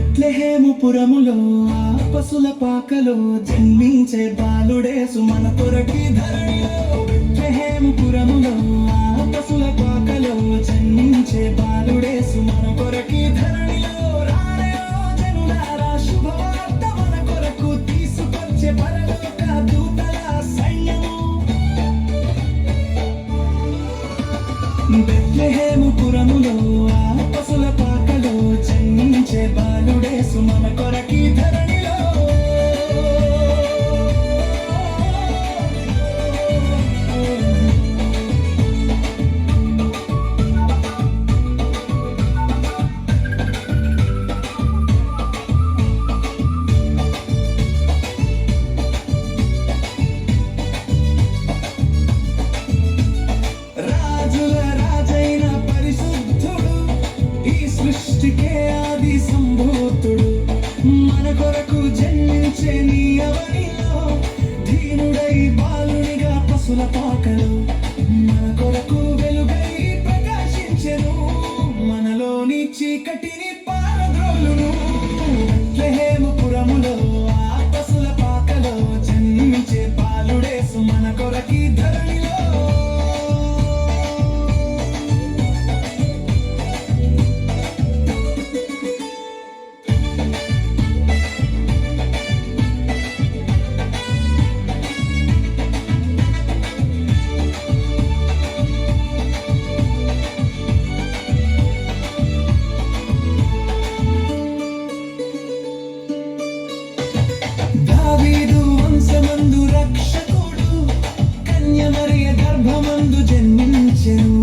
బెత్లెహేముపురములో ఆ పశుల పాకలో జన్మించే బాలుడేసు సుమన కొరకి ధరణిలో. బెత్లెహేముపురములో ఆ బెత్లెహేము పురములో ఆ పశుల పాకలో జన్మించే బాలుడేసు మన కొరకి మనసుల పాకలు మన కొరకు వెలుగై ప్రకాశించెను. మనలోని చీకటిని పారద్రోలును దావీదు వంశమందు రక్షకుడు కన్యమరియ గర్భమందు జన్మించెను.